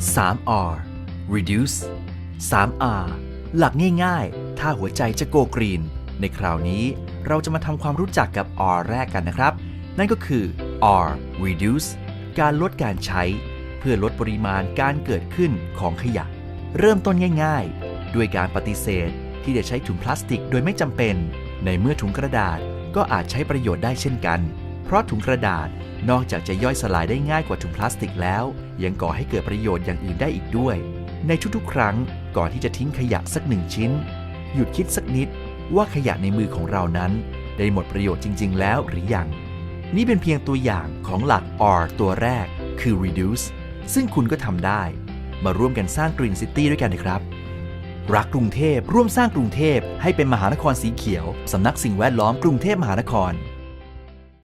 3R reduce 3R หลักง่ายๆ ถ้าหัวใจจะโกกรีน ในคราวนี้เราจะมาทำความรู้จักกับ R แรกกันนะครับ นั่นก็คือ R reduce การลดการใช้ เพื่อลดปริมาณการเกิดขึ้นของขยะ เริ่มต้นง่ายๆ ด้วยการปฏิเสธที่จะใช้ถุงพลาสติกโดยไม่จำเป็น ในเมื่อถุงกระดาษก็อาจใช้ประโยชน์ได้เช่นกัน เพราะถุงกระดาษนอกจากจะย่อยสลายได้ง่ายกว่าถุงพลาสติกแล้ว ยังก่อให้เกิดประโยชน์อย่างอื่นได้อีกด้วย ในทุกๆ ครั้งก่อนที่จะทิ้งขยะสักหนึ่งชิ้น หยุดคิดสักนิดว่าขยะในมือของเรานั้น ได้หมดประโยชน์จริง ๆ แล้วหรือยัง นี่เป็นเพียงตัวอย่างของหลัก R ตัวแรก คือ reduce ซึ่งคุณก็ทำได้ มาร่วมกันสร้าง Green City ด้วยกันนะครับ รักกรุงเทพร่วมสร้างกรุงเทพให้เป็นมหานครสีเขียวสำนักสิ่งแวดล้อมกรุงเทพมหานคร